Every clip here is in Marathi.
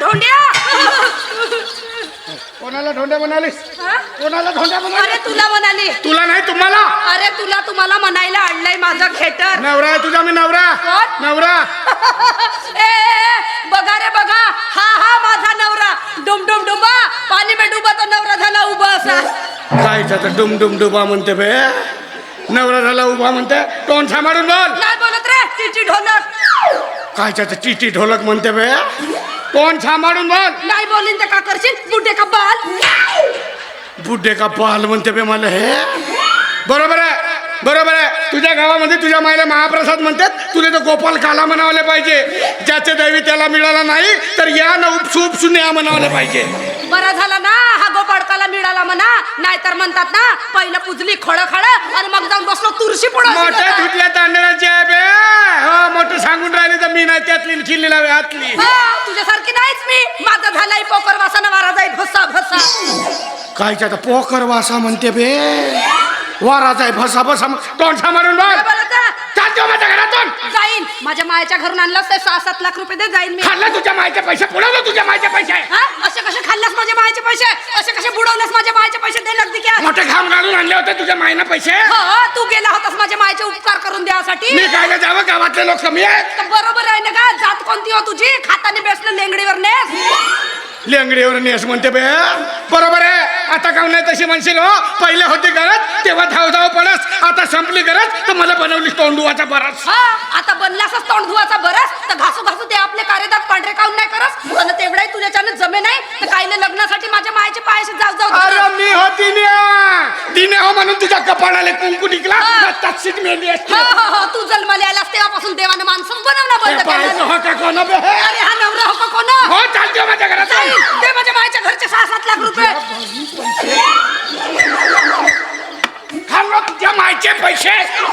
ढोंड्या? कोणाला धोंड्या म्हणालीस? कोणाला धोंड्या अरे म्हणाली तुला म्हणाली. तुला नाही तुम्हाला? अरे तुला तुम्हाला म्हणायला आणलंय माझं खेटर. नवरा आहे तुझा मी नवरा. कोण? नवरा. ए, ए, ए, बघा रे बघा. हा हा माझा नवरा. डुम डुम डुबा. पाणी में डुबा तो नवरा झाला उभा असा. काय तर डुम डुम डुबा म्हणते बे? नवरा झाला उभा म्हणते. तोंड सांभाळून बोल. नाही बोलत रे चिची ढोलक. काय त्याचं चिटी ढोलक म्हणते बे? तोंड सांभाळून बोल? नाही बोलीन तर का करशील? बुड्ढे का बाल? बुड्ढे का पाल म्हणते बे मला हे? बरोबर आहे बरोबर आहे. तुझ्या गावामध्ये तुझ्या मायला महाप्रसाद म्हणतात तुला तर गोपाल काला म्हणावले पाहिजे. ज्याचे दैवी त्याला मिळाला नाही तर या न उपसू उपसून या म्हणावले पाहिजे. बरा झाला ना हा गोपाडकाला मिळाला म्हणा. नाहीतर म्हणतात ना पहिलं पुजली खळ खळ आणि मग जाऊन बसलो तुळशी पुढं मोठ्या धुतल्या तांदळाची आहे बे. हो मोठं सांगून राहिले तर मी नाही त्यातली खिल्ली लावे हातली तुझ्यासारखी नाहीच मी. माझा झालाय पोकर वासानं वारा जाईल भसा भसा. कायच्या तर पोकर वासा म्हणते बे? वाराचा आहे भसा भसा तोंड सांभाळून बोल काय बोलत आहे? चालतो माझ्या घरातून जाईन. माझ्या मायाच्या घरून आणलास ते सहा सात लाख रुपये दे जाईन मी. खाल्ला तुझ्या मायचे पैसे? पुढवलं तुझ्या मायचे पैसे. हा? असे कसे खाल्लास माझ्या मायाचे पैसे? असे कसे बुडवलास माझ्या मायाचे पैसे? दे नगदी क्या मोठे घाम घालून आणले होते तुझ्या मायना पैसे. हो तू गेला होतास माझ्या मायचे उपकार करून द्यासाठी. मी काय जावं? गावातले लोक कमी आहेत. तर बरोबर आहे. कोणती हो तुझी? खाताने बेसलं लेंगडीवर नेस. लेंगडीवर नेस म्हणते बे. बरोबर आहे. आता काम नाही तशी म्हणशील हो? पहिले होती गरज तेव्हा धाव धाव पडस. आता संपली गरज तर मला बनवली तोंडुवाचा बरस. हा आता बनलासच तोंड धुवाचा बरस. तर घासू घासू ते आपले कार्यदात पांढरे काऊन नाही करस? आणि तेवढाही तुझ्याच्यानं जमे नाही तर काहीले लग्नासाठी माझ्या मायचे पायाशी जाऊ जाऊ अरे. मी होती दिन्या हो म्हणून तुझ्या कपाळाला कुंकू हा. तशीच मेली असती. हो हो हो तू जन्माला आलास तेव्हापासून देवानं माणसं बनवणं बंद पाहायचं केलं हो का कोण बे? अरे हा नवरा हो का कोण? हो चालतो माझ्या घरात. माझ्या मायच्या घरचे सहा सात लाख रुपये. खाल्लो तुझ्या मायचे पैसे.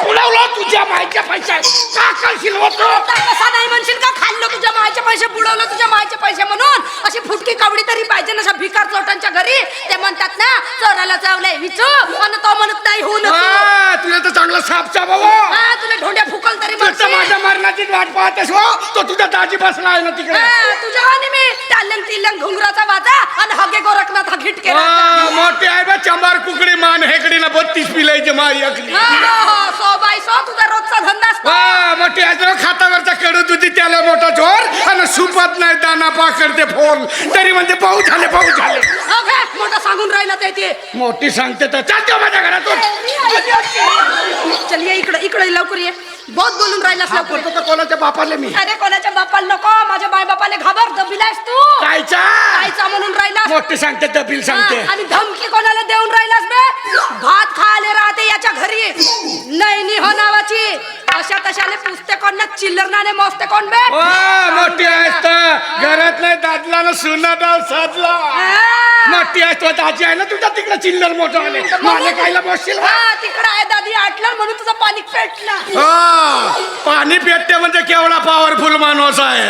उडवलो तुझ्या मायचे पैसे. का करशील होतो आता कसा नाही म्हणशील का? खाल्लं तुझ्या मायचे पैसे बुडवलं तुझ्या मायचे पैसे म्हणून. अशी फुटकी कावडी तरी पाहिजे ना अशा भिकार चोटांच्या घरी. ते म्हणतात ना चोराला चावलंय विचू आणि तो म्हणत नाही हो ना हा, तुला तर चांगला साप चाबावो हा, तुला ढोंड्या फुकल तरी तू तर म्हणशील. माझ्या वाट पाहतेस हो तो तुझ्या दाजी बसला आहे ना तिकडे. हा, तुझ्या आणि मी. टाल्लंग तिल्लंग घुंगराचा वाजा आणि हगे गोरखनाथ हा घिटके हा, मोठी आहे बा चंबार कुकडी मान हेकडीला बत्तीस पिलायची माई अकली सो बाय सो तुझा रोजचा धंदा असतो. मोठी आहे तर खातावरचा कडू तुझी त्याला मोठा चोर आणि सुपत नाही दाना पाकडते फोन तरी म्हणजे पाऊस झाले पाऊस झाले. हो काय? मोठं सांगून राहिलं ते ते. मोठी सांगते तर चालतो माझ्या घरातून. चल ये इकडे इकडे लवकर ये. बहुत बोलून राहिलास हा, लवकर करतो तर कोणाच्या बापाले मी? अरे कोणाच्या बापाला नको. माझ्या माय बापाला घाबर दबिलास तू. कायचा? कायचा म्हणून राहिलास? मोठी सांगते तर बिल सांगते. हा, आणि धमकी कोणाला देऊन राहिलास बे? भात खायला राहते याच्या घरी. नैनी हो नावाची. अशा तशाले पुसते कोण ना चिल्लर नाने मोजते कोण बे? ओ मोठी आहेस तर. घरात नाही दादला ना सुना डाव साधला. हा. मोठी आहेस तो दाजी आहे ना तुझ्या तिकडे चिल्लर मोठं आले मला कायला बसशील? हा? तिकडं आहे दादी आटलं म्हणून तुझं पाणी पेटलं हा, पाणी पेटते म्हणजे केवढा पॉवरफुल माणूस आहे.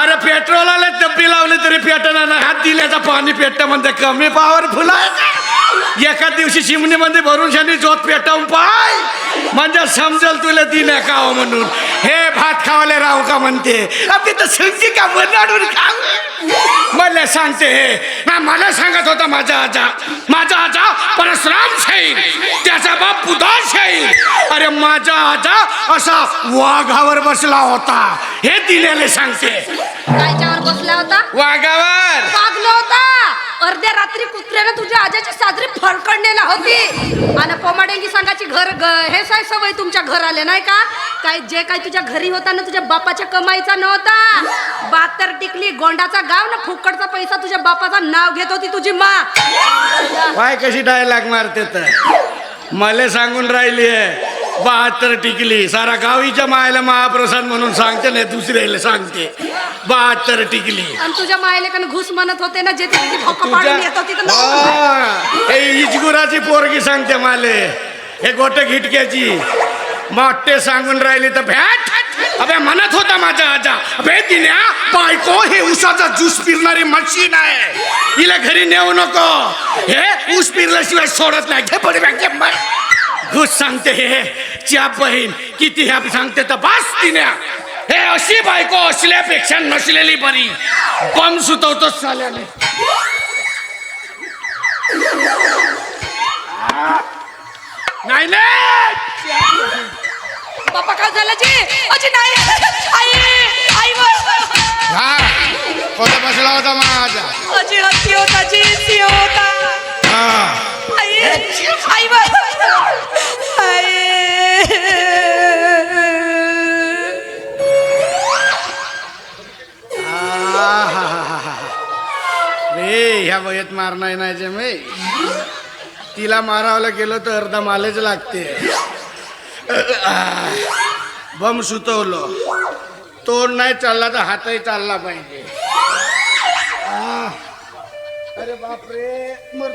अरे पेट्रोल आले डब्बी लावली तरी पेटना ना हात दिल्याचा पाणी पेटते म्हणजे कमी पॉवरफुल आहे. एका दिवशी चिमणीमध्ये भरून शनी जोत पेटवून पाय. म्हणजे समजल तुला दिल्या का हो म्हणून. हे भात खावाले राहू का म्हणते? अबे तर सांगते का बनाडून खाऊ मला सांगते हे. मला सांगत होता माझा आजा. माझा आजा परशुराम शाहीर त्याचा बाप बुधा शाहीर अरे माझा आजा असा वाघावर बसला होता. हे दिलेले सांगते. बसला होता? वाघावर. होता? अर्ध्या रात्री कुत्र्यानं तुझ्या आजाची साजरी फडकडलेला होती. आणि पोमाडेंगी सांगाची घर ग- हे साय सवय तुमच्या घर आले नाही का? काय जे काय तुझ्या घरी होता ना तुझ्या बापाच्या कमाईचा नव्हता. बातर टिकली गोंडाचा गाव ना फुकटचा पैसा तुझ्या बापाचा नाव घेत होती तुझी मा. काय कशी डायलॉग मारते तर? मला सांगून राहिली आहे बहात्तर टिकली. सारा गावीच्या मायला महाप्रसाद म्हणून सांगते नाही दुसऱ्याला सांगते. बहात्तर टिकली. आणि तुझ्या मायले कन घुस म्हणत होते ना जे ती भोकं तुझ्या पाडून येत होती तर नको. हा, हे इजगुराची पोरगी सांगते माले. हे गोटे घिटक्याची मोठे सांगून राहिली तर भॅट अबे म्हणत होता माझा आजा अबे दिन्या बायको हे उसाचा ज्यूस पिरणारी मशीन आहे. हिला घरी नेऊ नको. हे ऊस पिरल्याशिवाय सोडत नाही. घे पडे. घुस सांगते हे च्या बहीण किती ह्या सांगते तर बस दिन्या हे अशी बायको असल्यापेक्षा नसलेली बरी. बम सुतवतो साल्याने. नाही नाही. बापा काय झालं जी? अजी नाही. आई आई हा. कोणता बसला होता माझा? ह्या वयत मारणार नाही जे मी. तिला मारावला गेलो तर अर्धा मालेच लागते. बम सुतवलो. तोंड नाही चालला तर हातही चालला पाहिजे. अरे बापरे मर